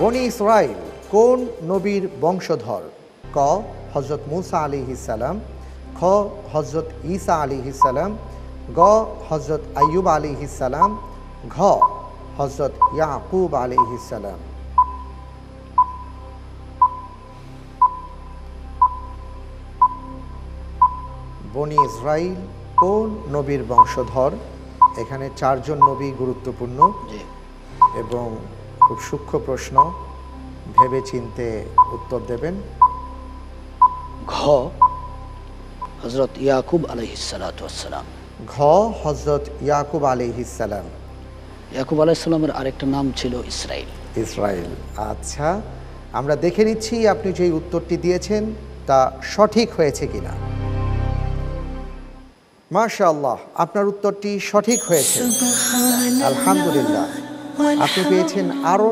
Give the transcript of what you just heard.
বনি ইসরাইল কোন নবীর বংশধর? ক হজরত মুসা আলী ইসালাম খ হজরত ঈসা আলী ইসালাম গ হজরত আয়ুব আলী ইসালাম ঘ হজরত ইয়াকুব আলী ইসালাম বনি ইসরাইল কোন নবীর বংশধর? এখানে চারজন নবী গুরুত্বপূর্ণ। এবং খুব সূক্ষ্ম প্রশ্ন ভেবে চিনতে উত্তর দেবেন। ঘ হজরত ইয়াকুব আলহিসালাম ঘ হজরত ইয়াকুব আলিহিসাল্লাম ইয়াকুব আলাইসাল্লামের আরেকটা নাম ছিল ইসরাইল। ইসরায়েল আচ্ছা আমরা দেখে নিচ্ছি আপনি যে উত্তরটি দিয়েছেন তা সঠিক হয়েছে কিনা। মাশাআল্লাহ আপনার উত্তরটি সঠিক হয়েছে। আলহামদুলিল্লাহ। আপনি পেয়েছেন আরও